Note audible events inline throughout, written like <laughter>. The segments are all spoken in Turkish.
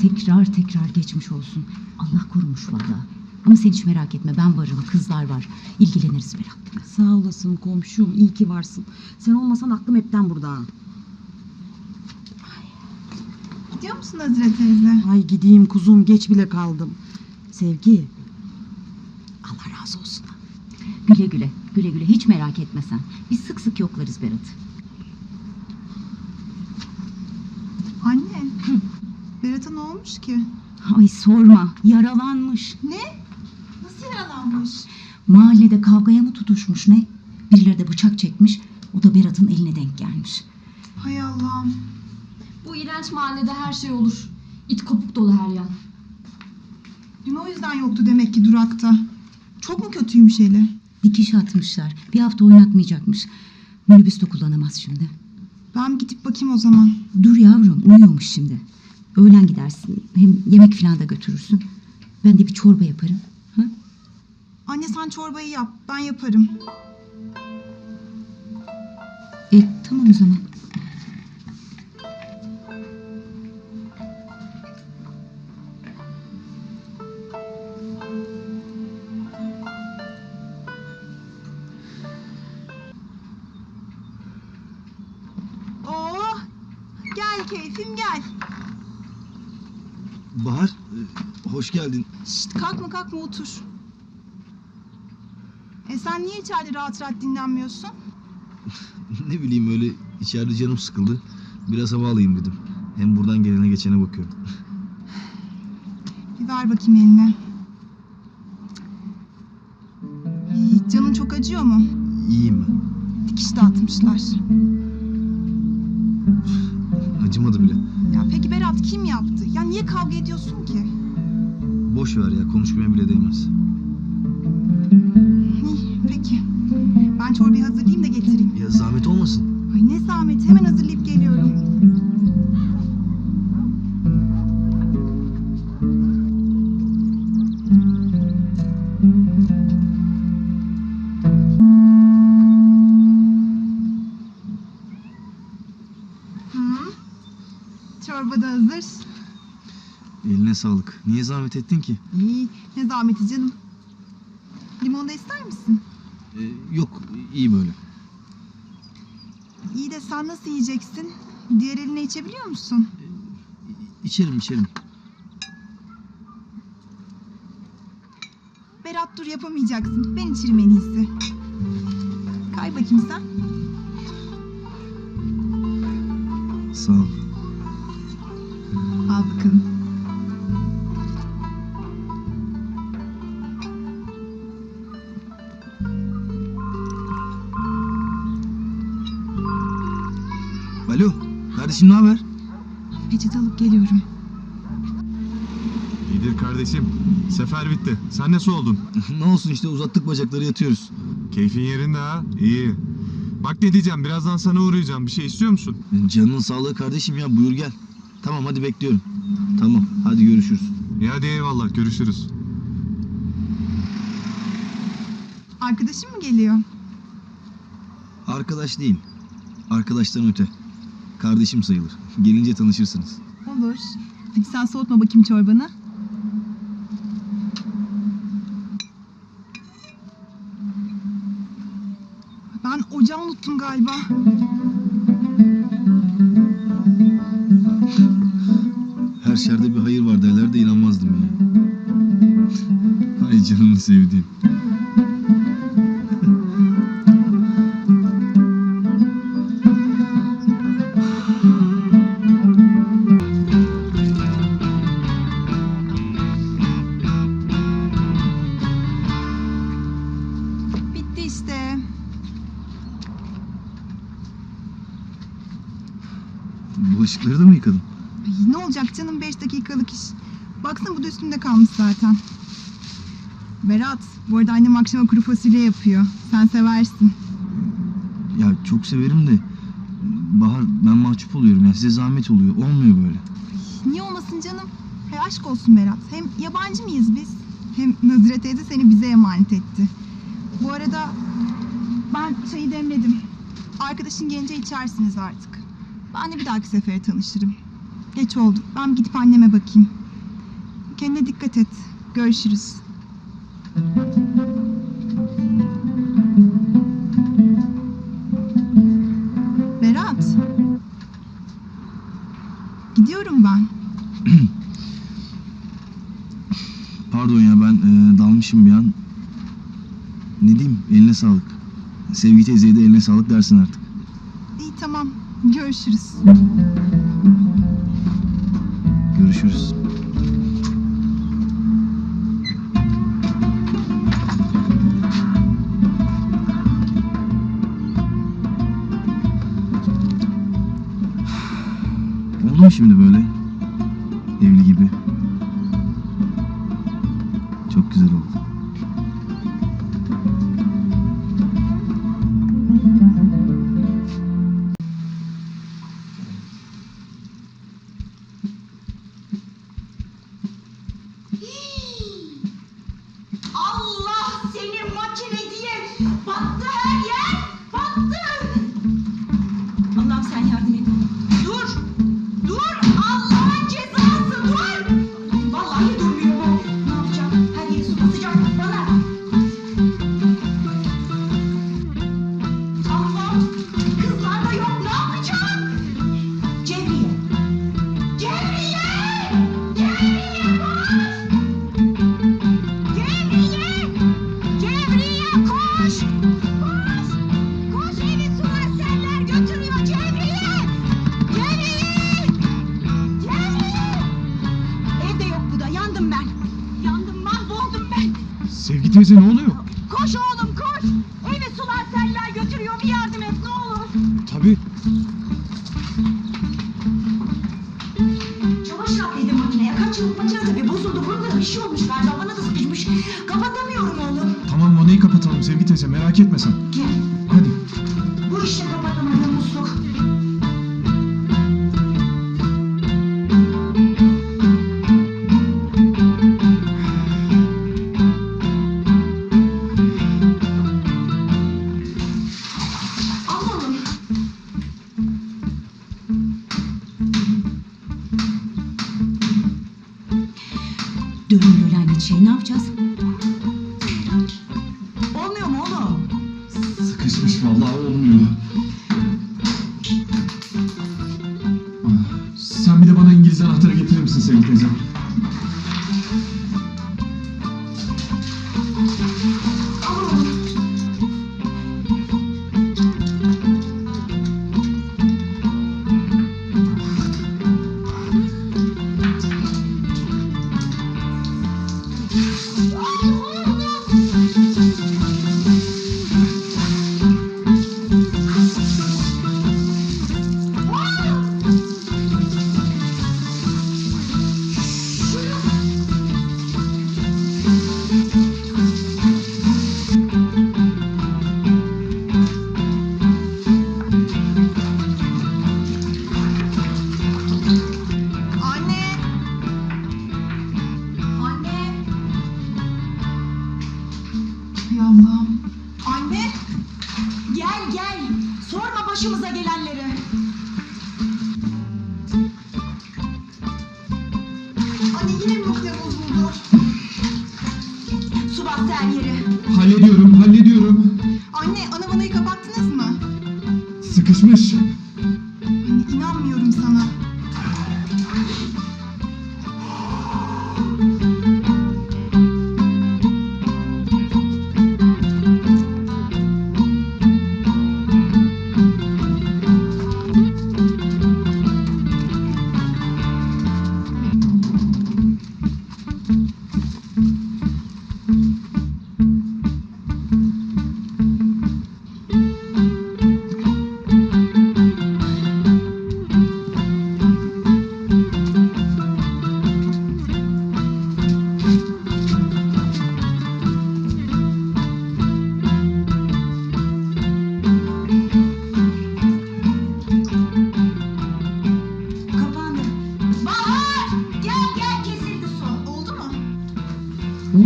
tekrar tekrar geçmiş olsun. Allah korumuş valla. Ama sen hiç merak etme ben varım kızlar var. İlgileniriz Berat. Sağ olasın komşum. iyi ki varsın. Sen olmasan aklım hepten burada. Gidiyor musun Hazire teyze? Ay gideyim kuzum geç bile kaldım. Sevgi. Allah razı olsun. Güle güle güle güle hiç merak etme sen. Biz sık sık yoklarız Berat'ı. Anne. Berat'a ne olmuş ki? Ay sorma yaralanmış. Ne? Nasıl yaralanmış? Mahallede kavgaya mı tutuşmuş ne? Birileri de bıçak çekmiş. O da Berat'ın eline denk gelmiş. Hay Allah'ım. Bu iğrenç mahallede her şey olur. İt kopuk dolu her yan. Dün o yüzden yoktu demek ki durakta. Çok mu kötüymüş eli? Dikiş atmışlar. Bir hafta oynatmayacakmış. Minibüs de kullanamaz şimdi. Ben gidip bakayım o zaman. Dur yavrum uyuyormuş şimdi. Öğlen gidersin. Hem yemek falan da götürürsün. Ben de bir çorba yaparım. Hı? Anne sen çorbayı yap. Ben yaparım. E tamam o zaman. Hoş geldin. Şşt kalkma kalkma otur. E sen niye içeride rahat rahat dinlenmiyorsun? <laughs> ne bileyim öyle içeride canım sıkıldı. Biraz hava alayım dedim. Hem buradan gelene geçene bakıyorum. Bir ver bakayım eline. İyi, canın çok acıyor mu? İyiyim ben. Dikiş de atmışlar. Acımadı bile. Ya peki Berat kim yaptı? Ya niye kavga ediyorsun ki? Boş ver ya konuşmaya bile değmez. İyi peki. Ben çorbayı hazırlayayım da getireyim. Ya zahmet olmasın. Ay ne zahmet hemen hazırlayıp geliyorum. Sağlık. Niye zahmet ettin ki? İyi ne zahmeti canım. Limon da ister misin? E, yok iyi böyle. İyi de sen nasıl yiyeceksin? Diğer eline içebiliyor musun? İçerim içerim. Berat dur yapamayacaksın. Ben içirim en iyisi. Kay bakayım sen. Sağ ol. Kardeşim ne haber? Peçete alıp geliyorum. İyidir kardeşim. Sefer bitti. Sen nasıl oldun? <laughs> ne olsun işte uzattık bacakları yatıyoruz. Keyfin yerinde ha? İyi. Bak ne diyeceğim. Birazdan sana uğrayacağım. Bir şey istiyor musun? Canının sağlığı kardeşim ya buyur gel. Tamam hadi bekliyorum. Tamam hadi görüşürüz. İyi hadi eyvallah. Görüşürüz. Arkadaşım mı geliyor? Arkadaş değil. Arkadaştan öte. Kardeşim sayılır. Gelince tanışırsınız. Olur. Hadi sen soğutma bakayım çorbanı. Ben ocağı unuttum galiba. Her şerde bir hayır var derler de inanmazdım ya. Ay canını sevdiğim. Üstümde kalmış zaten. Berat, bu arada annem akşama kuru fasulye yapıyor. Sen seversin. Ya çok severim de Bahar ben mahcup oluyorum ya size zahmet oluyor. Olmuyor böyle. Niye olmasın canım? Hey aşk olsun Berat. Hem yabancı mıyız biz? Hem Nazire teyze seni bize emanet etti. Bu arada ben çayı demledim. Arkadaşın gelince içersiniz artık. Ben de bir dahaki sefere tanışırım. Geç oldu. Ben gidip anneme bakayım. Kendine dikkat et. Görüşürüz. Berat. Gidiyorum ben. <clears throat> Pardon ya ben e, dalmışım bir an. Ne diyeyim eline sağlık. Sevgi teyzeye de eline sağlık dersin artık. İyi tamam. Görüşürüz. Görüşürüz. Oldu mu şimdi böyle? Evli gibi. Çok güzel oldu. Vallahi durmuyor etme sen. Gel. Hadi. Bu işte kapatamadığım musluk. Allah'ım. Dönmüyor lanet şey. Ne yapacağız? Ey Allah'ım. Anne! Gel gel. Sorma başımıza gelenleri. Anne yine mi makine bozuldu? Su bastı her yeri. Hallediyorum, hallediyorum. Anne ana vanayı kapattınız mı? Sıkışmış.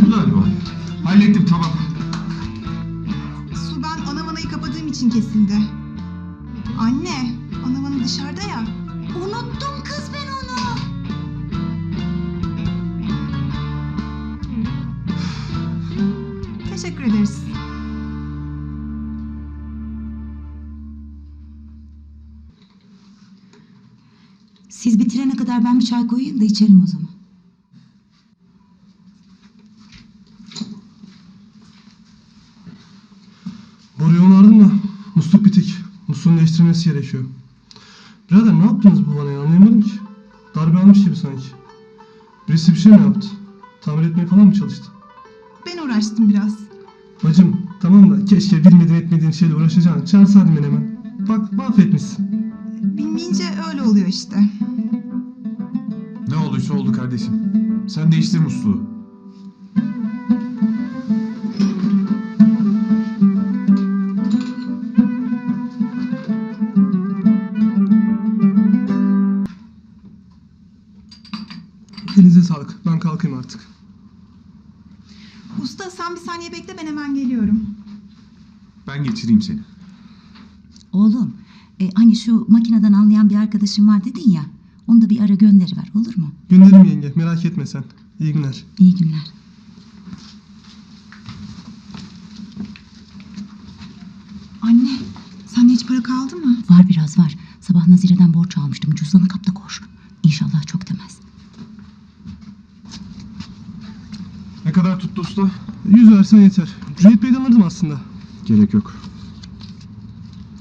Burada galiba. Hallettim tamam. Su ben ana vanayı kapadığım için kesildi. Anne, ana vanı dışarıda ya. Unuttum kız ben onu. Teşekkür ederiz. Siz bitirene kadar ben bir çay koyayım da içerim o zaman. Boruyu onardım da musluk bitik. Musluğun değiştirilmesi gerekiyor. Birader ne yaptınız bu bana ya anlayamadım ki. Darbe almış gibi sanki. Birisi bir şey mi yaptı? Tamir etmeye falan mı çalıştı? Ben uğraştım biraz. Bacım tamam da keşke bilmediğin etmediğin şeyle uğraşacağını çağırsaydın beni hemen. Bak mahvetmişsin. Bilmeyince öyle oluyor işte. Ne olduysa oldu kardeşim. Sen değiştir musluğu. Sağlık. Ben kalkayım artık. Usta sen bir saniye bekle ben hemen geliyorum. Ben geçireyim seni. Oğlum, e, hani şu makineden anlayan bir arkadaşım var dedin ya. Onu da bir ara gönderiver olur mu? Gönderirim yenge merak etme sen. İyi günler. İyi günler. Anne sende hiç para kaldı mı? Var biraz var. Sabah Nazire'den borç almıştım. Cüzdanı kapta koş. İnşallah çok demez. Ne kadar tuttu usta? Yüz versen yeter. Cüneyt Bey'den alırdım aslında. Gerek yok.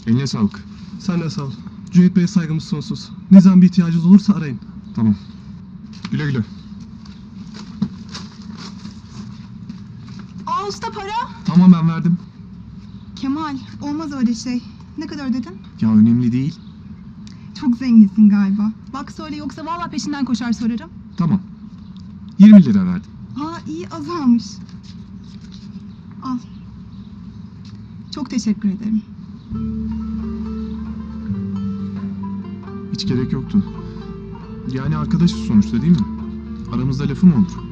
Eline sağlık. Sen de sağ ol. Cüneyt Bey'e saygımız sonsuz. Ne zaman bir ihtiyacınız olursa arayın. Tamam. Güle güle. Aa usta para. Tamam ben verdim. Kemal olmaz öyle şey. Ne kadar ödedin? Ya önemli değil. Çok zenginsin galiba. Bak söyle yoksa vallahi peşinden koşar sorarım. Tamam. 20 lira verdim. Aa iyi azalmış. Al. Çok teşekkür ederim. Hiç gerek yoktu. Yani arkadaşız sonuçta değil mi? Aramızda lafı mı olur?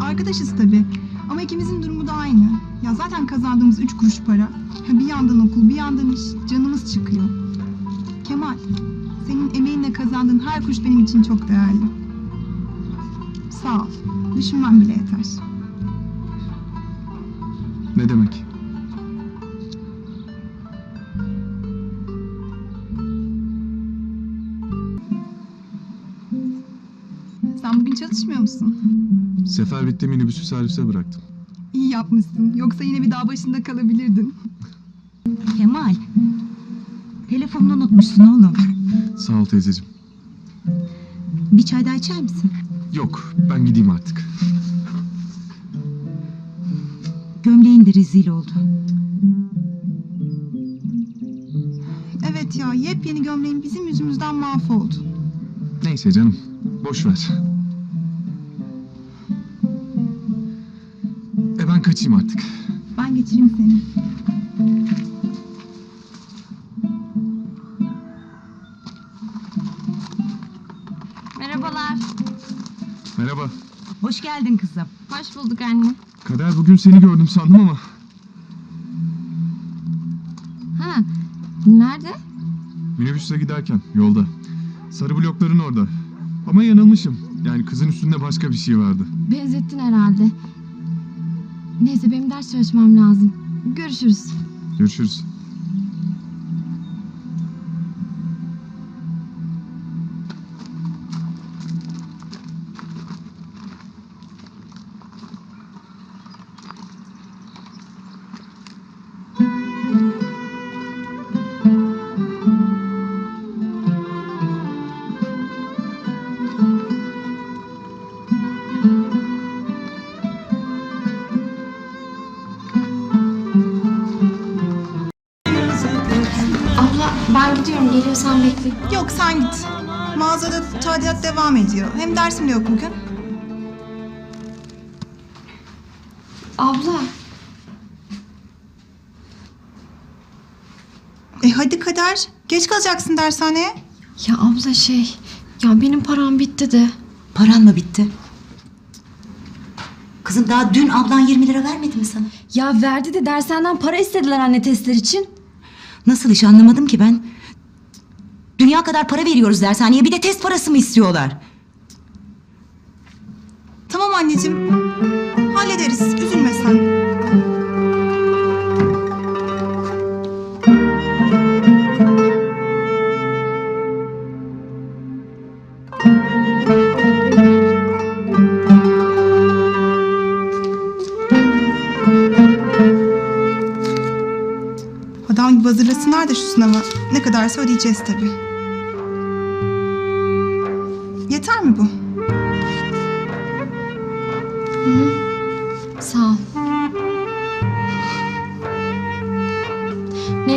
Arkadaşız tabii. Ama ikimizin durumu da aynı. Ya zaten kazandığımız üç kuruş para. Ha bir yandan okul, bir yandan iş. Canımız çıkıyor. Kemal, senin emeğinle kazandığın her kuruş benim için çok değerli. Sağ ol. Düşünmem bile yeter. Ne demek? Sen bugün çalışmıyor musun? Sefer bitti minibüsü servise bıraktım. İyi yapmışsın. Yoksa yine bir daha başında kalabilirdin. Kemal. Telefonunu unutmuşsun oğlum. Sağ ol teyzeciğim. Bir çay daha içer misin? Yok ben gideyim artık. Gömleğin de rezil oldu. Evet ya, yepyeni gömleğin bizim yüzümüzden mahvoldu. Neyse canım. Boş ver. E ben kaçayım artık. Ben geçireyim seni. Hoş geldin kızım. Hoş bulduk anne. Kader bugün seni gördüm sandım ama. Ha, nerede? Minibüste giderken yolda. Sarı blokların orada. Ama yanılmışım. Yani kızın üstünde başka bir şey vardı. Benzettin herhalde. Neyse benim ders çalışmam lazım. Görüşürüz. Görüşürüz. Gidiyorum. Geliyorsan bekle. Yok sen git. Mağazada tadilat devam ediyor. Hem dersim de yok bugün. Abla. E hadi Kader. Geç kalacaksın dershaneye. Ya abla şey. Ya benim param bitti de. Paran mı bitti? Kızım daha dün ablan 20 lira vermedi mi sana? Ya verdi de dershaneden para istediler anne testler için. Nasıl iş anlamadım ki ben. Dünya kadar para veriyoruz dershaneye. Bir de test parası mı istiyorlar? Tamam anneciğim. Hallederiz. Üzülme sen. Adam gibi hazırlasınlar da şu sınava. Ne kadarsa ödeyeceğiz tabii.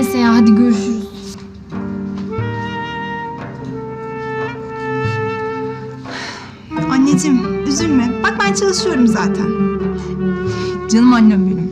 Neyse ya hadi görüşürüz. Anneciğim üzülme. Bak ben çalışıyorum zaten. Canım annem benim.